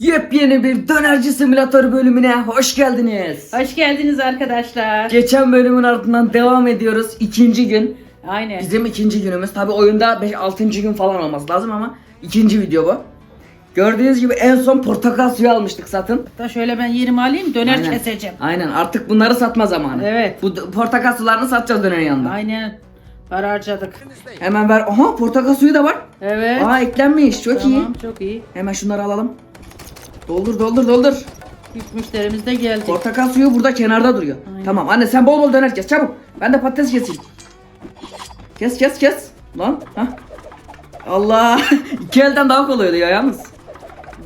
Yepyeni bir dönerci simülatör bölümüne hoş geldiniz. Hoş geldiniz arkadaşlar. Geçen bölümün ardından devam ediyoruz. ikinci gün. Aynen. Bizim ikinci günümüz. Tabi oyunda 5-6. gün falan olması lazım ama ikinci video bu. Gördüğünüz gibi en son portakal suyu almıştık zaten. Da şöyle ben yerimi alayım döner Aynen. keseceğim. Aynen artık bunları satma zamanı. Evet. Bu d- portakal sularını satacağız dönerin yanında. Aynen. Para harcadık. Hemen ver. Aha portakal suyu da var. Evet. Aa eklenmiş. Çok iyi. tamam çok iyi. Hemen şunları alalım. Doldur doldur doldur. İlk müşterimiz de geldi. Portakal suyu burada kenarda duruyor. Aynen. Tamam anne sen bol bol döner kes çabuk. Ben de patates keseyim. Kes kes kes. Lan. Hah. Allah. İki elden daha kolay oluyor yalnız.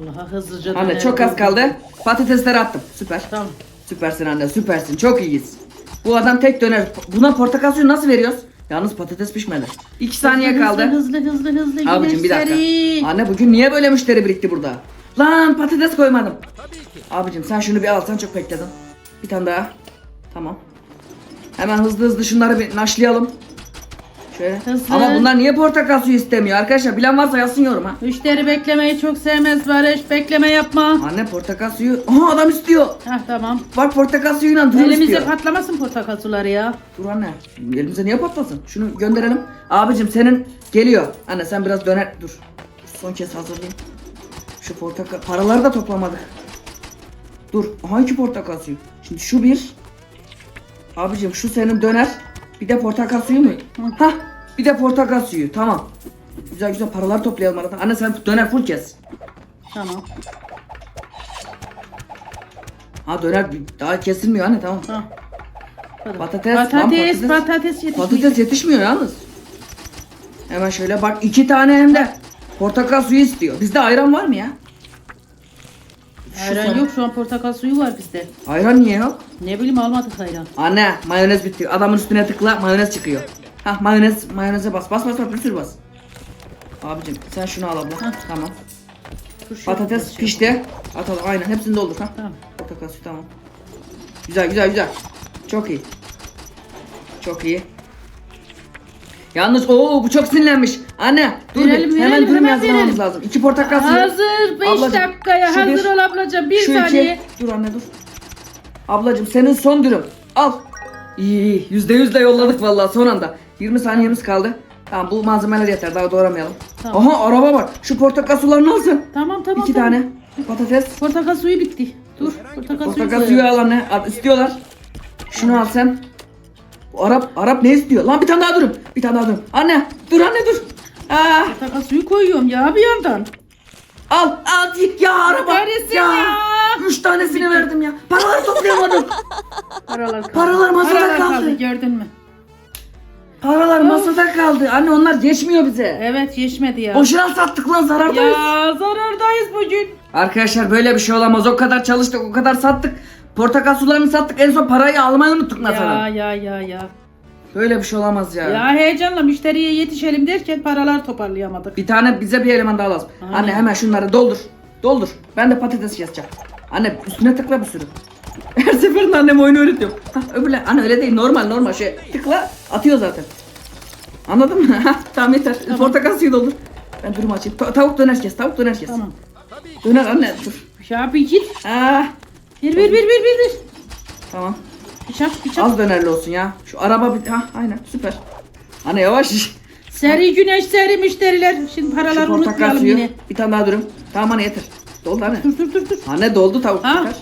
Allah'a hızlıca Anne döner çok az kaldı. Patatesleri attım. Süper. Tamam. Süpersin anne süpersin. Çok iyiyiz. Bu adam tek döner. Buna portakal suyu nasıl veriyoruz? Yalnız patates pişmedi. İki saniye Hızlı, kaldı. Hızlı hızlı hızlı. yine Abicim bir dakika. Anne bugün niye böyle müşteri birikti burada? Lan patates koymadım. Abicim sen şunu bir alsan çok bekledin. Bir tane daha. Tamam. Hemen hızlı hızlı şunları bir naşlayalım. Şöyle. Hızlı. Ama bunlar niye portakal suyu istemiyor arkadaşlar? Bilen varsa yazsın yorum ha. Müşteri beklemeyi çok sevmez Barış. Bekleme yapma. Anne portakal suyu. Aha adam istiyor. Hah tamam. Bak portakal suyuyla durum Elimizde istiyor. patlamasın portakal suları ya. Dur anne. Elimize niye patlasın? Şunu gönderelim. Abicim senin geliyor. Anne sen biraz döner. Dur. Son kez hazırlayayım. Şu portakal. Paraları da toplamadık. Dur. Aha iki portakal suyu. Şimdi şu bir. Abicim şu senin döner. Bir de portakal suyu mu? Hah. Bir de portakal suyu. Tamam. Güzel güzel paralar toplayalım arada. Anne sen döner full kes. Tamam. Ha döner daha kesilmiyor anne tamam. Tamam. Patates, lan Patates, patates. patates yetişmiyor. Patates yetişmiyor yalnız. Hemen şöyle bak iki tane hem de portakal suyu istiyor. Bizde ayran var mı ya? Şu Ayran son- yok şu an portakal suyu var bizde. Ayran niye yok? Ne bileyim almadık ayran. Anne mayonez bitti. Adamın üstüne tıkla mayonez çıkıyor. Hah mayonez mayoneze bas bas bas bas bir sürü bas. Abicim sen şunu al abla. Hah. Tamam. Turşu Patates yapacağız. pişti. Atalım aynen hepsini doldur ha. Tamam. Portakal suyu tamam. Güzel güzel güzel. Çok iyi. Çok iyi. Yalnız o bu çok sinirlenmiş. Anne dur Verelim, bir. hemen durum hemen verelim. lazım. İki portakal suyu. Hazır 5 Ablacığım, dakikaya şu hazır bir- ol ablacığım. Bir Şu saniye. iki. Dur anne dur. Ablacım senin son dürüm. Al. İyi iyi. Yüzde yüzle yolladık vallahi son anda. 20 saniyemiz kaldı. Tamam bu malzemeler yeter daha doğramayalım. Tamam. Aha araba bak. Şu portakal sularını alsın. Tamam tamam. İki tamam. tane. Patates. Portakal suyu bitti. Dur. Portakal, Portakal suyu. suyu al anne. Al, istiyorlar. Şunu al sen. Bu Arap Arap ne istiyor? Lan bir tane daha dürüm. Bir tane daha dürüm. Anne dur anne dur. Aa, Portakal suyu koyuyorum ya bir yandan. al al ya araba. Kahretsin ya. Üç tanesini verdim ya. Paraları toplayamadım. Paralar kaldı. Paralar masada Paralar kaldı. Gördün mü? Paralar masada kaldı. Anne onlar geçmiyor bize. Evet geçmedi ya. Boşuna sattık lan zarardayız. Ya zarardayız bugün. Arkadaşlar böyle bir şey olamaz. O kadar çalıştık, o kadar sattık. Portakal sularını sattık. En son parayı almayı unuttuk Ya mesela. ya ya ya. Böyle bir şey olamaz ya. Ya heyecanla müşteriye yetişelim derken paralar toparlayamadık. Bir tane bize bir eleman daha lazım. Aynen. Anne hemen şunları doldur. Doldur. Ben de patates keseceğim. Anne üstüne tıkla bir sürü. Her seferinde annem oyunu öğretiyor. Hah. Anne öyle değil normal normal şey. Tıkla atıyor zaten. Anladın mı? Tamam yeter. Tamam. Portakal suyu doldur. Ben durumu açayım. Ta- tavuk döner kes. Tavuk döner kes. Tamam. Döner anne dur. Ya git. Ah, Bir bir bir bir bir bir. tamam. Bıçak bıçak. Az dönerli olsun ya. Şu araba bir... Ha aynen süper. Anne yavaş. Seri güneş seri müşteriler. Şimdi Şu paraları portakal unutmayalım suyu. yine. Bir tane daha dürüm. Tamam anne yeter. Doldu anne. Dur dur dur dur. Anne doldu tavuk Ha. yeter.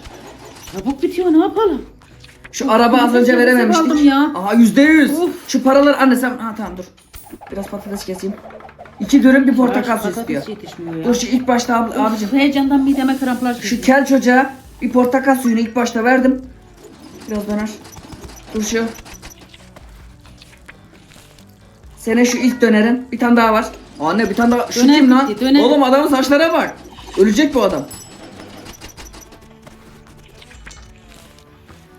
Çabuk bitiyor ne yapalım? Şu araba az önce nefese verememiştik. kaldım ya. Aha yüzde yüz. Of. Şu paralar anne sen... Ha tamam dur. Biraz patates keseyim. İki dürüm bir portakal Yavaş, suyu patates istiyor. yetişmiyor ya. Dur şu ilk başta ab- Of, abicim. Heyecandan mideme kramplar Şu girdi. kel çocuğa bir portakal suyunu ilk başta verdim. Biraz döner. Dur şu. Senin şu ilk dönerin. Bir tane daha var. Anne bir tane daha. Şu Döner kim lan? döner. Oğlum adamın saçlara bak. Ölecek bu adam.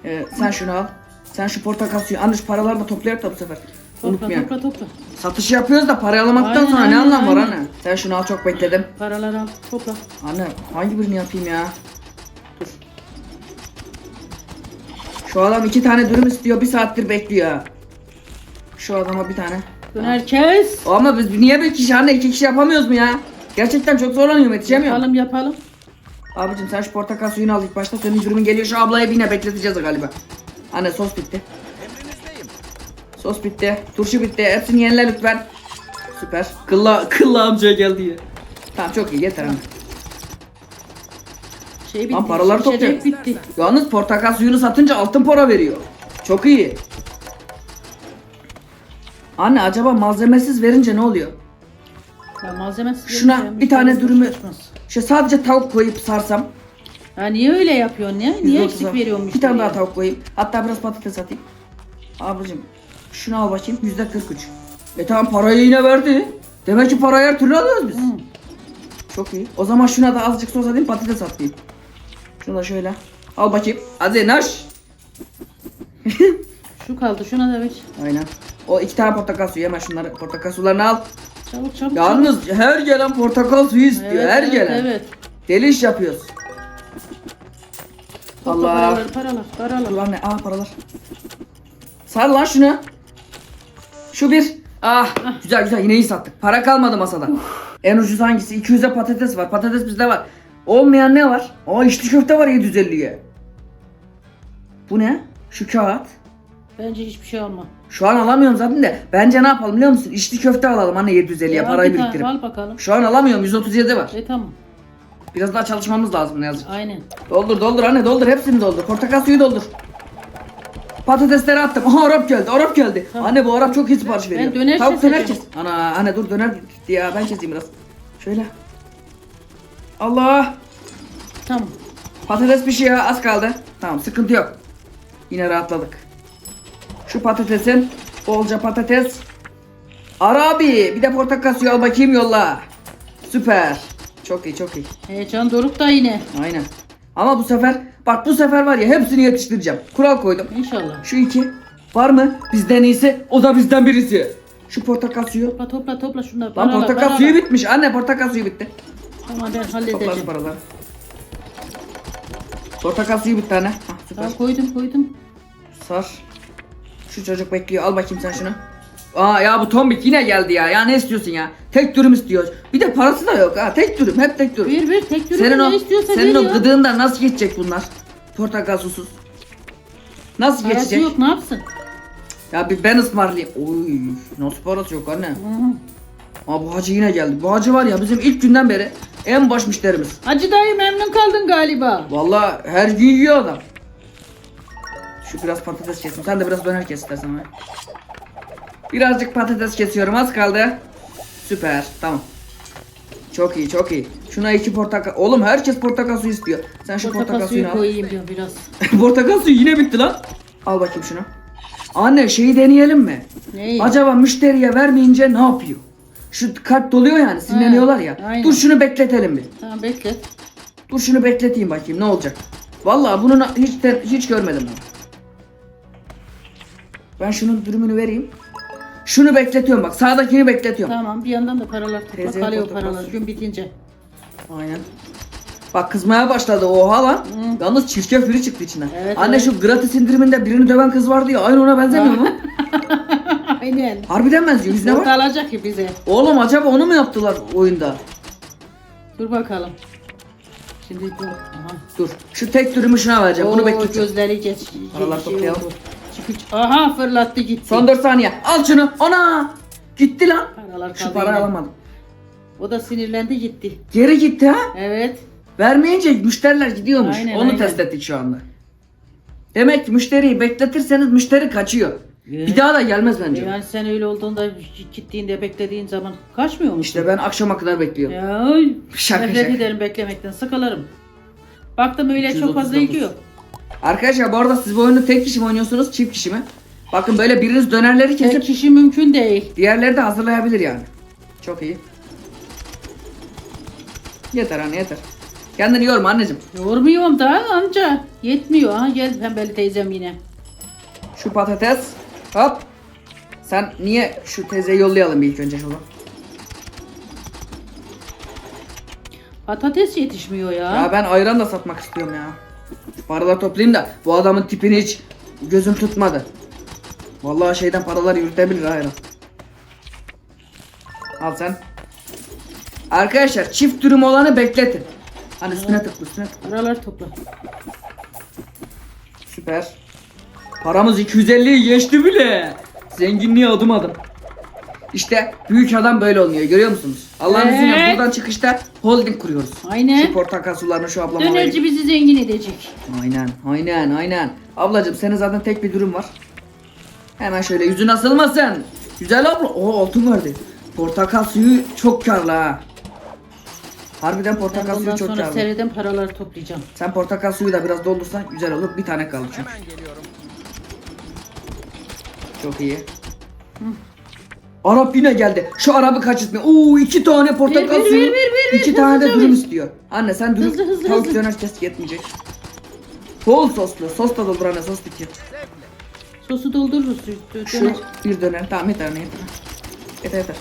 Ee, sen şunu al. Sen şu portakal suyu. Anne şu paraları da toplayak da bu sefer. Topla Unutmayalım. topla topla. Satış yapıyoruz da parayı alamadıktan Aynen, sonra ne aynen, anlam var aynen. anne? Sen şunu al çok bekledim. Paraları al topla. Anne hangi birini yapayım ya? Şu adam iki tane dürüm istiyor bir saattir bekliyor. Şu adama bir tane. Döner kes. Ama biz niye bir kişi anne iki kişi yapamıyoruz mu ya? Gerçekten çok zorlanıyorum yetişemiyorum. Yapalım yapalım. Abicim sen şu portakal suyunu al ilk başta. Senin dürümün geliyor. Şu ablayı yine bekleteceğiz galiba. Anne sos bitti. Sos bitti. Turşu bitti. Hepsini yenile lütfen. Süper. Kılla, kılla amca geldi ya. Tamam çok iyi yeter anne. Şey bitti. Lan paralar içecek topluyor. bitti. Yalnız portakal suyunu satınca altın para veriyor. Çok iyi. Anne acaba malzemesiz verince ne oluyor? Ya malzemesi Şuna bir tane müşterimiz dürümü işte sadece tavuk koyup sarsam. Ha niye öyle yapıyorsun ya? Niye 130'a. eksik veriyorsun Bir tane daha tavuk koyayım. Hatta biraz patates atayım. Abicim şunu al bakayım yüzde 43. E tamam parayı yine verdi. Demek ki parayı her türlü alıyoruz biz. Çok iyi. O zaman şuna da azıcık sos atayım patates atayım. Şunu da şöyle. Al bakayım. Hadi naş. Şu kaldı şuna da ver. Aynen. O iki tane portakal suyu hemen şunları portakal sularını al. Çabuk çabuk. Yalnız her gelen portakal suyu istiyor. her evet, gelen. Evet. Deli iş yapıyoruz. Topla Allah. paralar paralar paralar. Ulan ne? Aa paralar. Sar lan şunu. Şu bir. Ah, güzel güzel yine iyi sattık. Para kalmadı masada. En ucuz hangisi? 200'e patates var. Patates bizde var. Olmayan ne var? Aa içli köfte var 750'ye. Bu ne? Şu kağıt. Bence hiçbir şey alma. Şu an alamıyorum zaten de. Bence ne yapalım biliyor musun? İçli köfte alalım anne 750'ye Ya, parayı bir tane biriktirip. Al bakalım. Şu an alamıyorum 137 var. E tamam. Biraz daha çalışmamız lazım ne yazık. Aynen. Doldur doldur anne doldur hepsini doldur. Portakal suyu doldur. Patatesleri attım. Aha Arap geldi. Arap geldi. Anne bu Arap çok iyi sipariş veriyor. döner Tavuk döner kes. Ana anne dur döner gitti ya. Ben keseyim biraz. Şöyle. Allah. Tamam. Patates pişiyor az kaldı. Tamam sıkıntı yok. Yine rahatladık. Şu patatesin bolca patates. Arabi bir de portakal suyu al bakayım yolla. Süper. Çok iyi çok iyi. Heyecan doruk da yine. Aynen. Ama bu sefer bak bu sefer var ya hepsini yetiştireceğim. Kural koydum. İnşallah. Şu iki var mı? Bizden iyisi o da bizden birisi. Şu portakal suyu. Topla topla topla şunları. Lan portakal suyu bitmiş. Anne portakal suyu bitti. Tamam ben Topla halledeceğim. şu paraları. Portakal suyu bitti anne. Hah, süper. Tamam koydum koydum. Sar. Şu çocuk bekliyor. Al bakayım sen şunu. Aa ya bu tombik yine geldi ya. Ya ne istiyorsun ya? Tek dürüm istiyor. Bir de parası da yok ha. Tek dürüm. Hep tek dürüm. Bir bir tek dürüm Senin o, ne istiyorsa senin o veriyor. gıdığından nasıl geçecek bunlar? Portakal susuz. Nasıl Parası geçecek? yok ne yapsın? Ya bir ben ısmarlayayım. Oy, nasıl parası yok anne? Hı. Aa bu hacı yine geldi. Bu hacı var ya bizim ilk günden beri en baş müşterimiz. Hacı dayı memnun kaldın galiba. Vallahi her gün yiyor adam. Şu biraz patates kesin. Sen de biraz döner kes istersen. ha. Birazcık patates kesiyorum. Az kaldı. Süper. Tamam. Çok iyi, çok iyi. Şuna iki portakal. Oğlum herkes portakal suyu istiyor. Sen şu portakal, Portakal suyunu suyu al. koyayım diyor biraz. portakal suyu yine bitti lan. Al bakayım şunu. Anne şeyi deneyelim mi? Neyi? Acaba müşteriye vermeyince ne yapıyor? Şu kart doluyor yani sinirleniyorlar ya. aynen. Dur şunu bekletelim bir. Tamam bekle. Dur şunu bekleteyim bakayım ne olacak. Vallahi bunu na- hiç de, hiç görmedim ben. Ben şunun dürümünü vereyim. Şunu bekletiyorum bak sağdakini bekletiyorum. Tamam bir yandan da paralar topla. Teyzeye Kalıyor paralar gün bitince. Aynen. Bak kızmaya başladı oha lan. Yalnız çirkef biri çıktı içinden. Evet, Anne evet. şu gratis indiriminde birini döven kız vardı ya aynı ona benzemiyor mu? Aynen. Harbiden benziyor yüzüne Yok bak. alacak ki bize. Oğlum acaba onu mu yaptılar oyunda? Dur bakalım. Şimdi dur. Aha. Dur. Şu tek dürümü şuna vereceğim. Bunu Oo, bekleteceğim. Gözleri geç. Paralar şey toplayalım. oldu. Çıkıç. Aha fırlattı gitti. Son 4 saniye. Al şunu. Ona. Gitti lan. Paralar Şu kaldı parayı yine. alamadım. O da sinirlendi gitti. Geri gitti ha. Evet. Vermeyince müşteriler gidiyormuş. Aynen, Onu aynen. test ettik şu anda. Demek ki müşteriyi bekletirseniz müşteri kaçıyor. Bir daha da gelmez bence. Yani sen öyle olduğunda gittiğinde beklediğin zaman kaçmıyor musun? İşte ben akşama kadar bekliyorum. Ya Şaka nefret şaka. ederim beklemekten sıkılırım. Baktım öyle çok 239. fazla ilgi yok. Arkadaşlar bu arada siz bu oyunu tek kişi mi oynuyorsunuz çift kişi mi? Bakın böyle biriniz dönerleri Tek kesip kişi mümkün değil. diğerleri de hazırlayabilir yani. Çok iyi. Yeter anne yeter. Kendini yorma anneciğim. Yormuyorum da amca. Yetmiyor. Ha gel pembeli teyzem yine. Şu patates. Hop. Sen niye şu teyzeyi yollayalım ilk önce şunu. Patates yetişmiyor ya. Ya ben ayran da satmak istiyorum ya. Şu paraları toplayayım da bu adamın tipini hiç gözüm tutmadı. Vallahi şeyden paralar yürütebilir ayran. Al sen. Arkadaşlar çift dürüm olanı bekletin. Hani üstüne tıkla üstüne tıkla. Paralar topla. Süper. Paramız 250'yi geçti bile. Zenginliğe adım adım. İşte büyük adam böyle olmuyor görüyor musunuz? Allah'ın Evet. izniyle buradan çıkışta holding kuruyoruz. Aynen. Şu portakal sularını şu ablama vereyim. Dönerci bizi zengin edecek. Aynen aynen aynen. Ablacım senin zaten tek bir durum var. Hemen şöyle yüzün asılmasın. Güzel abla. O altın verdi. Portakal suyu çok karlı ha. Harbiden Ben portakal suyu bundan çok sonra karlı. seriden paraları toplayacağım. Sen portakal suyu da biraz doldursan güzel olur. Bir tane kaldı çünkü. Çok iyi. Arap yine geldi. Şu Arap'ı kaçırtma. Oo iki tane portakal Ver, ver, suyu. ver, ver, ver, iki tane de Hızlı dürüm istiyor. Anne sen dürüm Hızlı, hızlı, tavuk hızlı. döner kes yetmeyecek. Bol soslu. Sos da doldur anne sos bitiyor. Sosu doldururuz. dö- Şu Döner. bir döner. Tamam yeter anne yeter. Yeter yeter.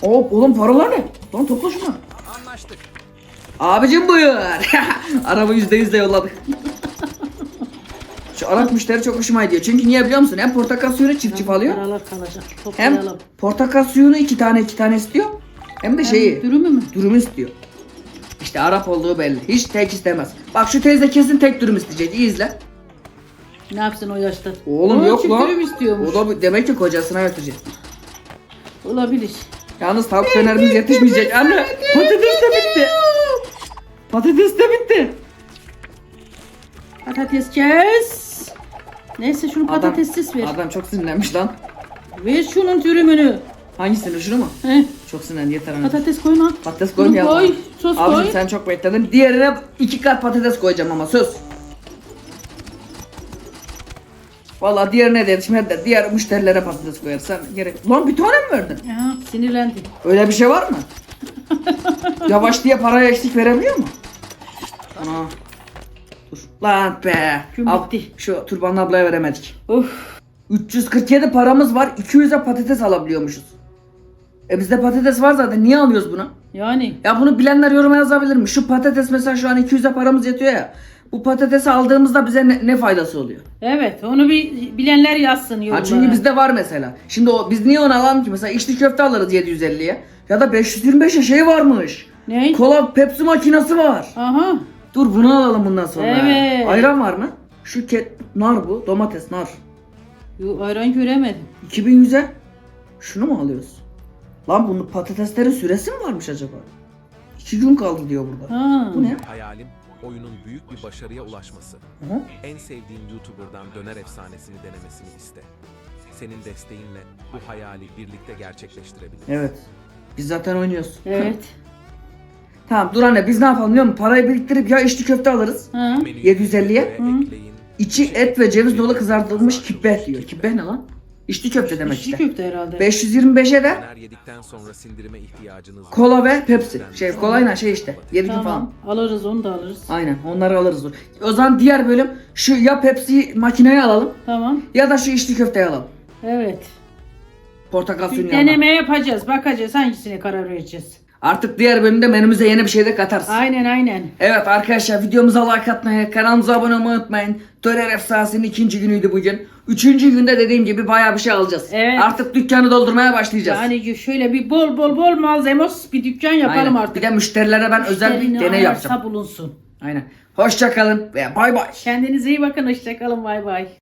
Hop oğlum paralar ne? Lan topla şunu. Anlaştık. Abicim buyur. Araba yüzde yüzde yolladık. Şu Arap müşteri çok hoşuma gidiyor. Çünkü niye biliyor musun? Hem portakal suyunu çift çift alıyor. Paralar kalacak. Hem Toplayalım. portakal suyunu iki tane iki tane istiyor. Hem de şeyi Dürümü mü? dürüm istiyor. İşte Arap olduğu belli. Hiç tek istemez. Bak şu teyze kesin tek dürüm isteyecek. İyi izle. Ne yapsın o yaşta? Oğlum O yok çift lan. dürüm istiyormuş. O da bu- demek ki kocasına götürecek. Olabilir. Yalnız tavuk dönerimiz yetişmeyecek. Anne patates de bitti. Patates de bitti. Patates kes. Neyse şunu patatessiz ver. Adam çok sinirlenmiş lan. Ver şunun dürümünü. Hangisini şunu mu? Heh. Çok sinirlendi yeter anne. Patates koy lan. Patates Bunu koymayalım. koy. Sos Abicim koy. sen çok bekledin. Diğerine iki kat patates koyacağım ama söz. Valla diğerine de yetişmedi de diğer müşterilere patates koyarsan gerek. Lan bir tane mi verdin? Ya, sinirlendi. Öyle bir şey var mı? Yavaş diye paraya eksik verebiliyor mu? Ana. Lan be. Gün bitti. Şu Turban ablaya veremedik. Of. 347 paramız var. 200'e patates alabiliyormuşuz. E bizde patates var zaten. Niye alıyoruz bunu? Yani. Ya bunu bilenler yoruma yazabilir mi? Şu patates mesela şu an 200'e paramız yetiyor ya. Bu patatesi aldığımızda bize ne, ne faydası oluyor? Evet onu bir bilenler yazsın Ha yorumlara. çünkü bizde var mesela. Şimdi o biz niye onu alalım ki? Mesela içli köfte alırız 750'ye. Ya da 525'e şey varmış. Ne? Kola Pepsi makinesi var. Aha. Dur bunu alalım bundan sonra. Evet. Ayran var mı? Şu ket nar bu. Domates nar. Yo, ayran göremedim. 2100'e şunu mu alıyoruz? Lan bunun patateslerin süresi mi varmış acaba? 2 gün kaldı diyor burada. Ha. Bu ne? Hayalim oyunun büyük bir başarıya ulaşması. Hı? En sevdiğin YouTuber'dan döner efsanesini denemesini iste. Senin desteğinle bu hayali birlikte gerçekleştirebiliriz. Evet. Biz zaten oynuyoruz. Evet. Tamam dur anne biz ne yapalım biliyor musun? Parayı biriktirip ya içli köfte alırız. Menüyü 750'ye? ve ekleyin. İçi et ve ceviz dolu kızartılmış kibbeh diyor. Kibbeh ne lan? İçli köfte demek İçli işte. köfte herhalde. 525'e de Döner yedikten sonra sindirime ihtiyacınız var. kola ve Pepsi. Şey kolayla şey işte. 7 gün falan. Tamam. Alırız onu da alırız. Aynen onları alırız. dur. O zaman diğer bölüm şu ya Pepsi makineyi alalım Tamam. ya da şu içli köfteyi alalım. Evet. Portakal suyunu yanına. deneme yapacağız. Bakacağız hangisine karar vereceğiz. Artık diğer bölümde menümüze yeni bir şey de katarız. Aynen aynen. Evet arkadaşlar videomuza like atmayı, kanalımıza abone olmayı unutmayın. Döner efsanesinin ikinci günüydü bugün. Üçüncü günde dediğim gibi bayağı bir şey alacağız. Evet. Artık dükkanı doldurmaya başlayacağız. Yani şöyle bir bol bol bol malzemos bir dükkan yapalım Aynen. artık. Bir de müşterilere ben özel bir Müşterinin deney yapacağım. bulunsun. Aynen. Hoşça kalın ve bay bay. Kendinize iyi bakın. Hoşçakalın. Bay bay.